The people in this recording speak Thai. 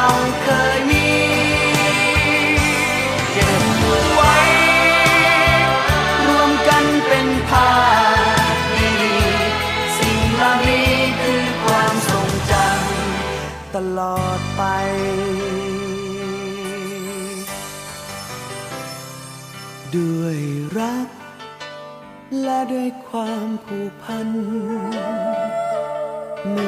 เราเคยมีเก็บไว้ รวมกันเป็นภาพดีๆสิ่งเหล่านี้คือความทรงจำตลอดไปด้วยรัก และด้วยความผูกพันเมื่